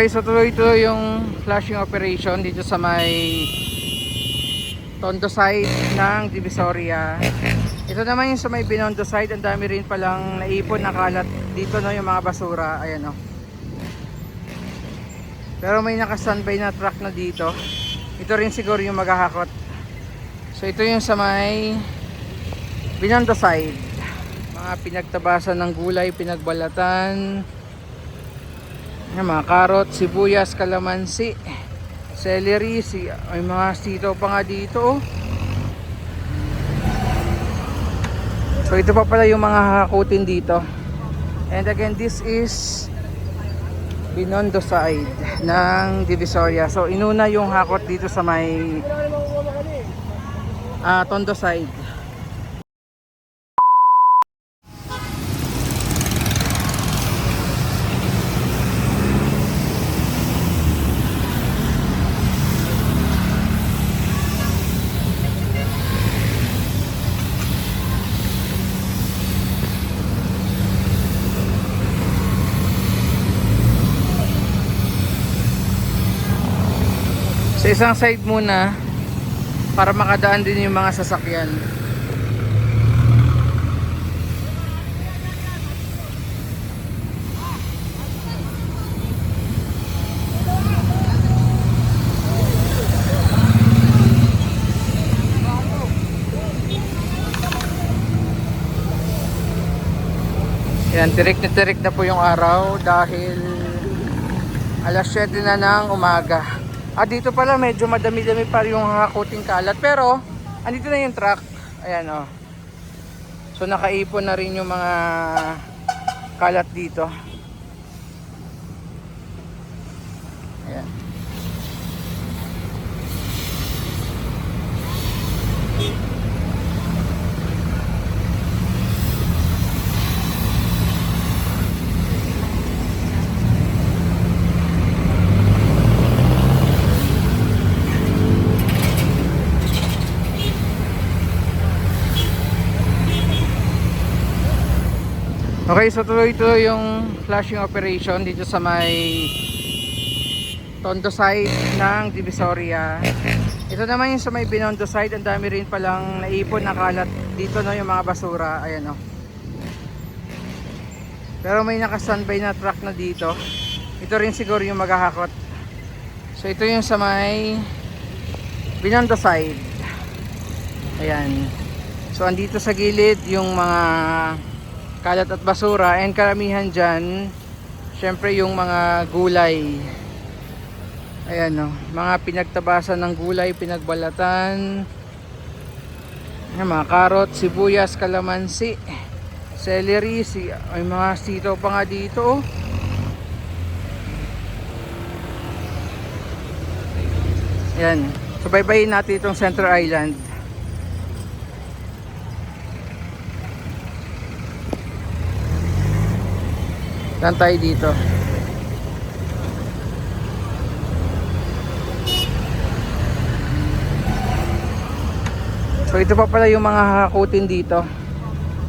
Okay, so tuloy-tuloy yung flashing operation dito sa may Tondo side ng Divisoria. Ito naman yung sa may Binondo side, ang dami rin palang naipon na kalat dito no yung mga basura. Ayan oh. Pero may naka-standby na truck na dito. Ito rin siguro yung maghahakot. So ito yung sa may Binondo side. Mga pinagtabasan ng gulay, pinagbalatan. Yan, mga karot, sibuyas, kalamansi, celery, si, may mga sitaw pa nga dito. Oh. So ito pa pala yung mga hakutin dito. And again, this is Binondo side ng Divisoria. So inuna yung hakot dito sa may ah, Tondo side. Sa isang side muna para makadaan din yung mga sasakyan. Yan, tirik na tirik na po yung araw dahil alas 7 na ng umaga. Ah, dito pala medyo madami-dami pa yung hakuting kalat. Pero, andito na yung truck. Ayan, oh. So, nakaipon na rin yung mga kalat dito. Okay, so tuloy-tuloy yung flashing operation dito sa may Tondo side ng Divisoria. Ito naman yung sa may Binondo side, ang dami rin palang naipon na kalat dito no yung mga basura. Ayan oh. Pero may naka-standby na truck na dito. Ito rin siguro yung maghahakot. So ito yung sa may Binondo side. Ayan. So andito sa gilid yung mga kalat at basura and karamihan dyan syempre yung mga gulay. Ayan o mga pinagtabasan ng gulay pinagbalatan. Ayan, mga karot, sibuyas, kalamansi celery, si, may mga sitaw pa nga dito oh. ayan. Subaybayin natin itong Central Island Saan tayo dito? So ito pa pala yung mga hakutin dito.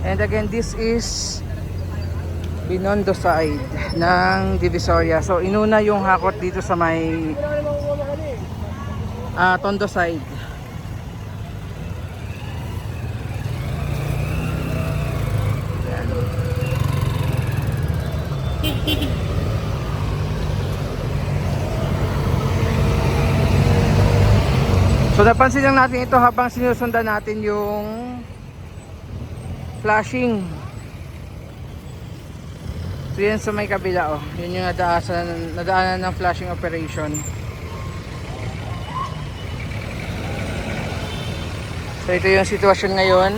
And again, this is Binondo side ng Divisoria. So inuna yung hakot dito sa may ah, Tondo side. So napansin lang natin ito habang sinusundan natin yung flashing. So yan sa may kabila oh. Yun yung nadaanan, nadaanan ng flashing operation. So ito yung sitwasyon ngayon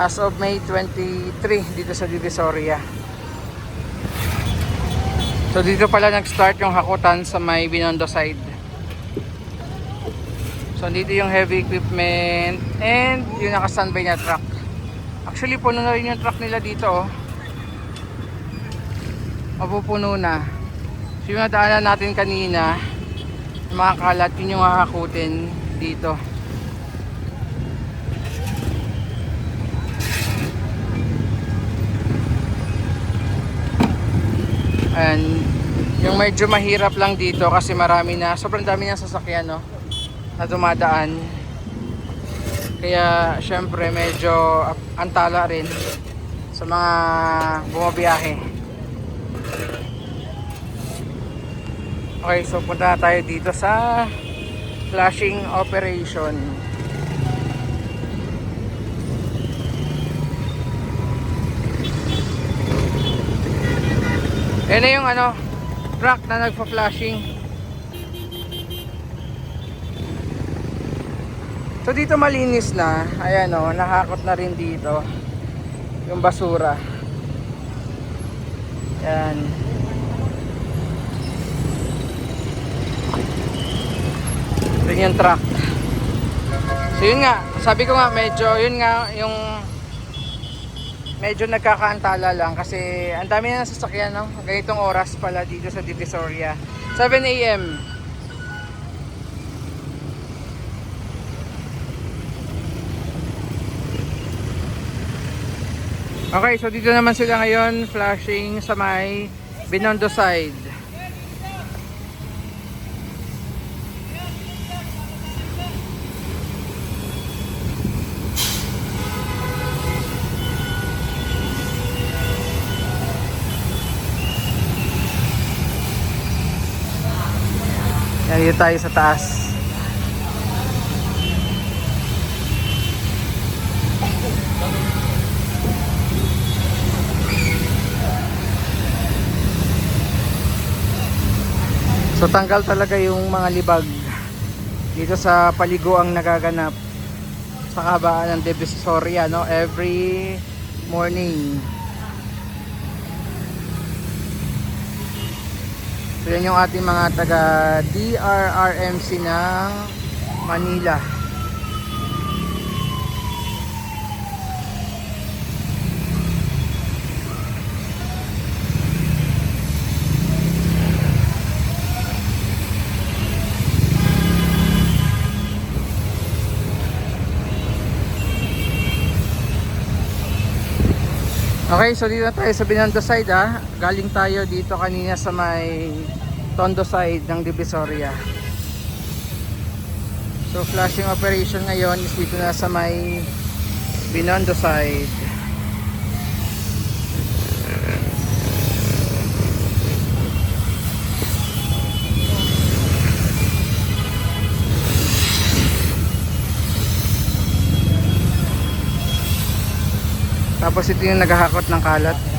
as of May 23 dito sa Divisoria. So dito pala nag-start yung hakutan sa may Binondo side. So dito yung heavy equipment and yung naka-standby na truck. Actually puno na rin yung truck nila dito oh. Mapupuno na. So yung nadaanan natin kanina, mga kalat yun yung hahakutin dito. Ayan. Yung medyo mahirap lang dito kasi marami na, sobrang dami ng sasakyan no, na dumadaan. Kaya syempre medyo antala rin sa mga bumabiyahe. Okay, so punta tayo dito sa flashing operation. Yan na yung ano, truck na nagpa-flashing. So dito malinis na. Ayan o, nakakot na rin dito. Yung basura. Yan. Ito yung truck. So yun nga, sabi ko nga medyo, yun nga yung medyo nagkakaantala lang kasi ang dami na sasakyan no? ganitong oras pala dito sa Divisoria 7 a.m. Okay, so dito naman sila ngayon flashing sa may Binondo side. Yan, dito tayo sa taas. So tanggal talaga yung mga libag dito sa paliguang nagaganap sa kabaan ng Divisoria no every morning. Yan yung ating mga taga DRRMC ng Manila. Okay, so dito tayo sa Binondo side ha. Galing tayo dito kanina sa may Tondo side ng Divisoria. So flashing operation ngayon is dito na sa may Binondo side. Tapos ito yung naghahakot ng kalat.